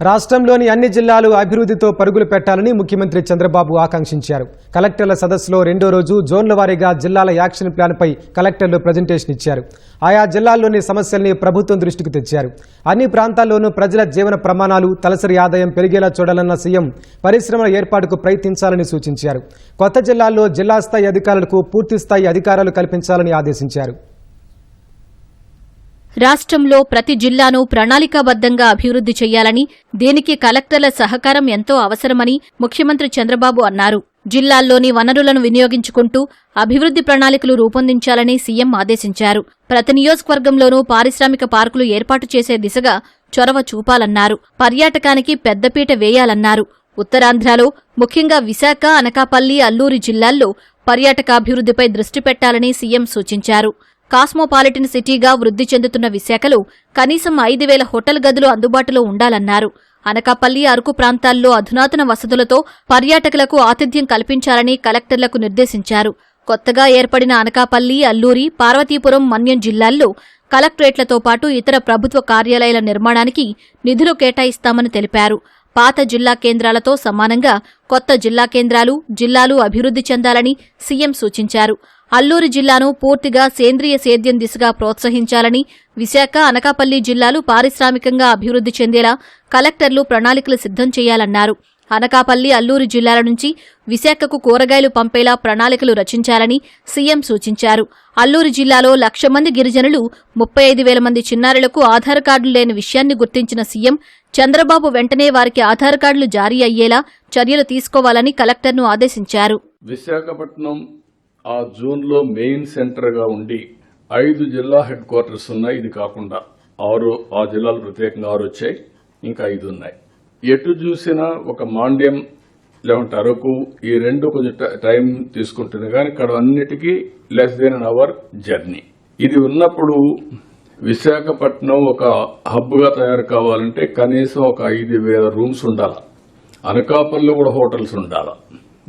రాష్ట్రంలోని అన్ని జిల్లాలు అభివృద్ధితో పరుగులు పెట్టాలని ముఖ్యమంత్రి చంద్రబాబు ఆకాంక్షించారు. కలెక్టర్ల సదస్సులో రెండో రోజు జోన్ల వారీగా జిల్లాల యాక్షన్ ప్లాన్పై కలెక్టర్లు ప్రజెంటేషన్ ఇచ్చారు. ఆయా జిల్లాల్లోని సమస్యల్ని ప్రభుత్వం దృష్టికి తెచ్చారు. అన్ని ప్రాంతాల్లోనూ ప్రజల జీవన ప్రమాణాలు తలసరి ఆదాయం పెరిగేలా చూడాలన్న సీఎం పరిశ్రమల ఏర్పాటుకు ప్రయత్నించాలని సూచించారు. కొత్త జిల్లాల్లో జిల్లా స్థాయి అధికారులకు పూర్తిస్థాయి అధికారాలు కల్పించాలని ఆదేశించారు. రాష్ట్రంలో ప్రతి జిల్లాను ప్రణాళికాబద్ధంగా అభివృద్ధి చేయాలని దీనికి కలెక్టర్ల సహకారం ఎంతో అవసరమని ముఖ్యమంత్రి చంద్రబాబు అన్నారు. జిల్లాల్లోని వనరులను వినియోగించుకుంటూ అభివృద్ధి ప్రణాళికలు రూపొందించాలని సీఎం ఆదేశించారు. ప్రతి నియోజకవర్గంలోనూ పారిశ్రామిక పార్కులు ఏర్పాటు చేసే దిశగా చొరవ చూపాలన్నారు. పర్యాటకానికి పెద్దపీట వేయాలన్నారు. ఉత్తరాంధ్రలో ముఖ్యంగా విశాఖ అనకాపల్లి అల్లూరి జిల్లాల్లో పర్యాటకాభివృద్దిపై దృష్టి పెట్టాలని సీఎం సూచించారు. కాస్మోపాలిటన్ సిటీగా వృద్ధి చెందుతున్న విశాఖలో కనీసం ఐదు వేల హోటల్ గదులు అందుబాటులో ఉండాలన్నారు. అనకాపల్లి అరకు ప్రాంతాల్లో అధునాతన వసతులతో పర్యాటకులకు ఆతిథ్యం కల్పించాలని కలెక్టర్లకు నిర్దేశించారు. కొత్తగా ఏర్పడిన అనకాపల్లి అల్లూరి పార్వతీపురం మన్యం జిల్లాల్లో కలెక్టరేట్లతో పాటు ఇతర ప్రభుత్వ కార్యాలయాల నిర్మాణానికి నిధులు కేటాయిస్తామని తెలిపారు. పాత జిల్లా కేంద్రాలతో సమానంగా కొత్త జిల్లా కేంద్రాలు జిల్లాలు అభివృద్ధి చెందాలని సీఎం సూచించారు. అల్లూరు జిల్లాను పూర్తిగా సేంద్రియ సేద్యం దిశగా ప్రోత్సహించాలని విశాఖ అనకాపల్లి జిల్లాలు పారిశ్రామికంగా అభివృద్ధి చెందేలా కలెక్టర్లు ప్రణాళికలు సిద్ధం చేయాలన్నారు. అనకాపల్లి అల్లూరు జిల్లాల నుంచి విశాఖకు కూరగాయలు పంపేలా ప్రణాళికలు రచించాలని సీఎం సూచించారు. అల్లూరు జిల్లాలో లక్ష మంది గిరిజనులు ముప్పై ఐదు వేల మంది చిన్నారులకు ఆధార్ కార్డులు లేని విషయాన్ని గుర్తించిన సీఎం చంద్రబాబు వెంటనే వారికి ఆధార్ కార్డులు జారీ అయ్యేలా చర్యలు తీసుకోవాలని కలెక్టర్ను ఆదేశించారు. విశాఖపట్నం ఆ జోన్లో మెయిన్ సెంటర్గా ఉండి ఐదు జిల్లా హెడ్ క్వార్టర్స్ ఉన్నాయి. ఇది కాకుండా ఆరు ఆ జిల్లాలు ప్రత్యేకంగా ఆరు వచ్చాయి. ఇంకా ఐదు ఉన్నాయి. ఎటు చూసినా ఒక మాండ్యం లేకుంటే అరకు ఈ రెండు కొంచెం టైం తీసుకుంటుంది. కానీ ఇక్కడ అన్నిటికీ less than an hour journey ఇది ఉన్నప్పుడు విశాఖపట్నం ఒక హబ్గా తయారు కావాలంటే కనీసం ఒక ఐదు వేల రూమ్స్ ఉండాలి. అనకాపల్లిలో కూడా హోటల్స్ ఉండాలి.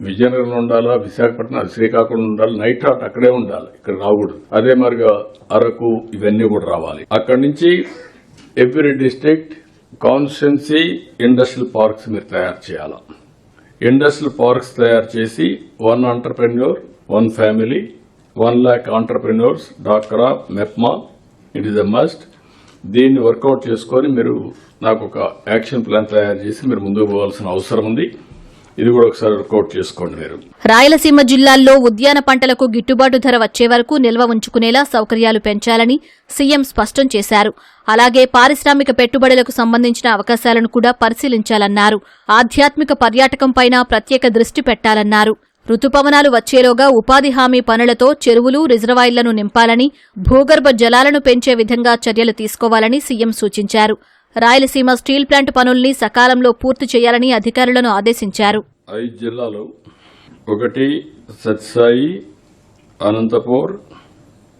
విజయనగరంలో ఉండాలా విశాఖపట్నం అది శ్రీకాకుళం ఉండాలి నైట్ హాట్ అక్కడే ఉండాలి ఇక్కడ రాకూడదు. అదే మరిగా అరకు ఇవన్నీ కూడా రావాలి. అక్కడి నుంచి every district constituency industrial parks మీరు తయారు చేయాలి? ఇండస్ట్రియల్ పార్క్స్ తయారు చేసి one entrepreneur one family one lakh entrepreneurs డాక్రా MEPMA it is a must. దీన్ని వర్కౌట్ చేసుకొని మీరు నాకు ఒక యాక్షన్ ప్లాన్ తయారు చేసి మీరు ముందుకు పోవాల్సిన అవసరం ఉంది. ఇది కూడా ఒకసారి వర్కౌట్ చేసుకోండి మీరు. రాయలసీమ జిల్లాల్లో ఉద్యాన పంటలకు గిట్టుబాటు ధర వచ్చే వరకు నిల్వ ఉంచుకునేలా సౌకర్యాలు పెంచాలని సీఎం స్పష్టం చేశారు. అలాగే పారిశ్రామిక పెట్టుబడులకు సంబంధించిన అవకాశాలను కూడా పరిశీలించాలన్నారు. ఆధ్యాత్మిక పర్యాటకంపైన ప్రత్యేక దృష్టి పెట్టాలన్నారు. రుతుపవనాలు వచ్చేలోగా ఉపాధి హామీ పనులతో చెరువులు రిజర్వాయర్లను నింపాలని భూగర్భ జలాలను పెంచే విధంగా చర్యలు తీసుకోవాలని సీఎం సూచించారు. రాయలసీమ స్టీల్ ప్లాంట్ పనుల్ని సకాలంలో పూర్తి చేయాలని అధికారులను ఆదేశించారు. ఐదు జిల్లాలు. ఒకటి సత్సాయి అనంతపూర్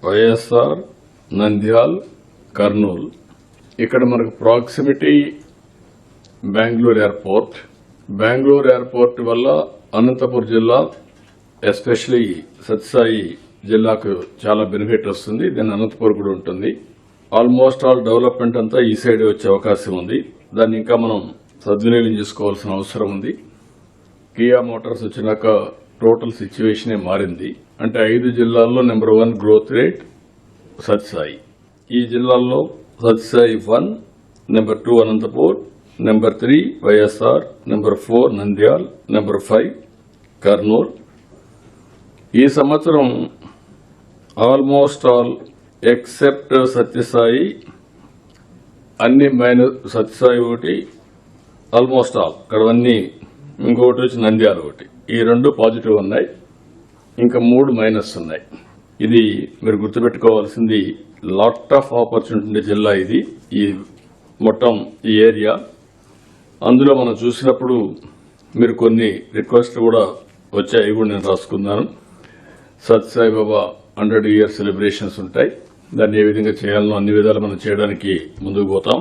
వైఎస్ఆర్ నంద్యాల్ కర్నూల్. ఇక్కడ మనకు proximity Bengaluru airport. Bengaluru airport వల్ల అనంతపూర్ జిల్లా ఎస్పెషలీ సత్సాయి జిల్లాకు చాలా బెనిఫిట్ వస్తుంది. దీని అనంతపూర్ కూడా ఉంటుంది. ఆల్మోస్ట్ ఆల్ డెవలప్మెంట్ అంతా ఈ సైడ్ వచ్చే అవకాశం ఉంది. దాన్ని ఇంకా మనం సద్వినియోగం చేసుకోవాల్సిన అవసరం ఉంది. కియా మోటార్స్ వచ్చినాక టోటల్ సిచ్యువేషనే మారింది. అంటే ఐదు జిల్లాల్లో number one growth rate Satyasai ఈ జిల్లాల్లో Satyasai one number two Anantapur number three YSR number four Nandyal number five Kurnool. ఈ సంవత్సరం ఆల్మోస్ట్ ఆల్ ఎక్సెప్ట్ సత్యసాయి అన్ని మైనస్ సత్యసాయి ఒకటి ఆల్మోస్ట్ ఆల్. ఇక్కడ ఇంకొకటి వచ్చి నంద్యాల ఒకటి. ఈ రెండు పాజిటివ్ ఉన్నాయి ఇంకా మూడు మైనస్ ఉన్నాయి. ఇది మీరు గుర్తుపెట్టుకోవాల్సింది లాట్ ఆఫ్ ఆపర్చునిటీ ఉండే జిల్లా ఇది ఈ మొత్తం ఈ ఏరియా. అందులో మనం చూసినప్పుడు మీరు కొన్ని రిక్వెస్ట్లు కూడా వచ్చాయి కూడా నేను రాసుకున్నాను. Satyasai Baba hundred year celebrations ఉంటాయి. దాన్ని ఏ విధంగా చేయాలనో అన్ని విధాలు మనం చేయడానికి ముందుకు పోతాం.